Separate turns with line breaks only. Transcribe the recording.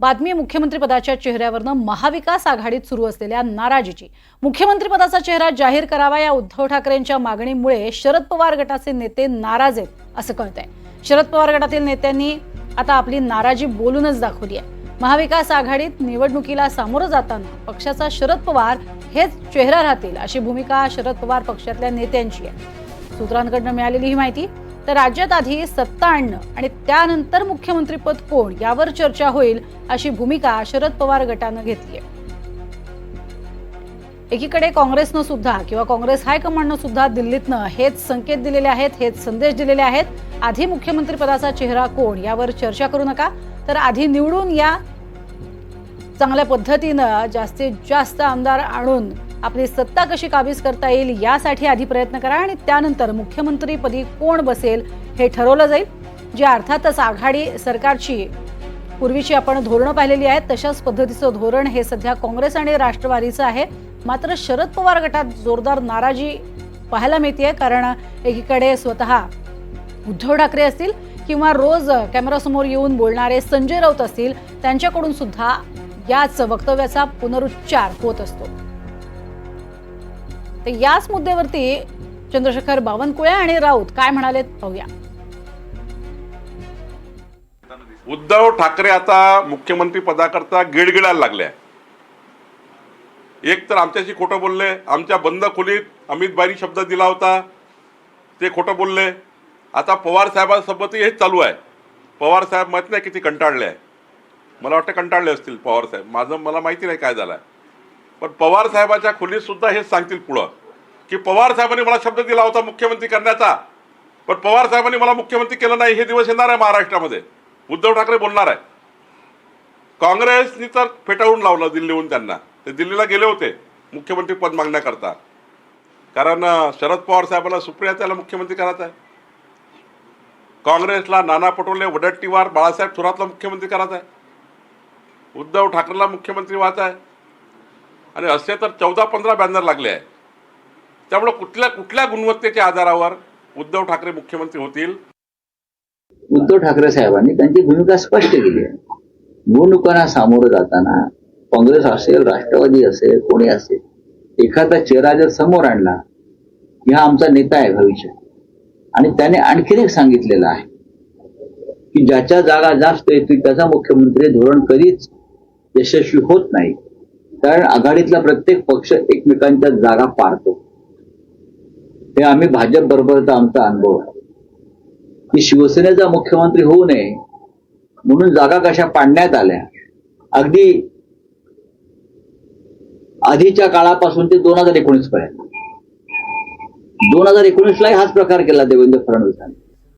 बातमी मुख्यमंत्रीपदाच्या चेहऱ्यावरनं महाविकास आघाडीत सुरू असलेल्या नाराजीची. मुख्यमंत्रीपदाचा चेहरा जाहीर करावा या उद्धव ठाकरेंच्या मागणीमुळे शरद पवार गटाचे नेते नाराज आहेत असं कळतंय. शरद पवार गटातील नेत्यांनी आता आपली नाराजी बोलूनच दाखवली आहे. महाविकास आघाडीत निवडणुकीला सामोरं जाताना पक्षाचा शरद पवार हेच चेहरा राहतील अशी भूमिका शरद पवार पक्षातल्या नेत्यांची आहे. सूत्रांकडनं मिळालेली ही माहिती तर राज्यात आधी सत्ता आणणं आणि त्यानंतर मुख्यमंत्रीपद कोण यावर चर्चा होईल अशी भूमिका शरद पवार गटानं घेतली आहे. एकीकडे काँग्रेसनं सुद्धा किंवा काँग्रेस हायकमांडनं सुद्धा दिल्लीतनं हेच संकेत दिलेले आहेत हेच संदेश दिलेले आहेत. आधी मुख्यमंत्रीपदाचा चेहरा कोण यावर चर्चा करू नका. तर आधी निवडून या चांगल्या पद्धतीनं जास्तीत जास्त आमदार आणून आपली सत्ता कशी काबीज करता येईल यासाठी आधी प्रयत्न करा आणि त्यानंतर मुख्यमंत्रीपदी कोण बसेल हे ठरवलं जाईल. जे अर्थातच आघाडी सरकारची पूर्वीची आपण धोरणं पाहिलेली आहेत तशाच पद्धतीचं धोरण हे सध्या काँग्रेस आणि राष्ट्रवादीचं आहे. मात्र शरद पवार गटात जोरदार नाराजी पाहायला मिळते कारण एकीकडे स्वतः उद्धव ठाकरे असतील किंवा रोज कॅमेरासमोर येऊन बोलणारे संजय राऊत असतील त्यांच्याकडून सुद्धा याच वक्तव्याचा पुनरुच्चार होत असतो. तर याच मुद्द्यावरती चंद्रशेखर बावनकुळे आणि राऊत काय म्हणाले पाहूया.
उद्धव ठाकरे आता मुख्यमंत्री पदाकरता गिडगिडायला लागले. एक तर आमच्याशी खोटं बोलले. आमच्या बंद खोलीत अमित बारी शब्द दिला होता. ते खोटं बोलले. आता पवार साहेबांसोबतही हेच चालू आहे. पवार साहेब माहीत नाही किती कंटाळले आहे. मला वाटतं कंटाळले असतील पवार साहेब. माझं मला माहिती नाही काय झालं आहे पण पवार साहेबाच्या खोलीत सुद्धा हेच सांगतील पुढं. की पवार साहेबांनी मला शब्द दिला होता मुख्यमंत्री करण्याचा. पण पवार साहेबांनी मला मुख्यमंत्री केलं नाही हे दिवस येणार आहे महाराष्ट्रामध्ये. उद्धव ठाकरे बोलणार आहे. काँग्रेसनी तर फेटाळून लावलं दिल्लीहून त्यांना. ते दिल्लीला गेले होते मुख्यमंत्री पद मागण्याकरता. कारण शरद पवार साहेबांना सुप्रिया त्याला मुख्यमंत्री करायचं आहे. काँग्रेसला नाना पटोले वडट्टीवार बाळासाहेब थोरातला मुख्यमंत्री करायचा आहे. उद्धव ठाकरेला मुख्यमंत्री व्हायचा आहे. आणि असे तर चौदा पंधरा बॅनर लागले आहे. त्यामुळे कुठल्या कुठल्या गुणवत्तेच्या आधारावर उद्धव ठाकरे मुख्यमंत्री होतील?
उद्धव ठाकरे साहेबांनी त्यांची भूमिका स्पष्ट केली आहे. निवडणुकांना सामोरं जाताना काँग्रेस असेल राष्ट्रवादी असेल कोणी असेल एखादा चेहरा जर समोर आणला की हा आमचा नेता आहे भविष्यात. आणि त्याने आणखीन एक सांगितलेलं आहे की ज्याच्या जागा जास्त येतील त्याचा मुख्यमंत्री धोरण कधीच यशस्वी होत नाही. कारण आघाडीतला प्रत्येक पक्ष एकमेकांच्या जागा पारतो हे आम्ही भाजप बरोबरचा आमचा अनुभव आहे. की शिवसेनेचा मुख्यमंत्री होऊ नये म्हणून जागा कशा पाडण्यात आल्या अगदी आधीच्या काळापासून ते दोन हजार एकोणीस पर्यंत. दोन हजार एकोणीसलाही हाच प्रकार केला देवेंद्र फडणवीसांनी.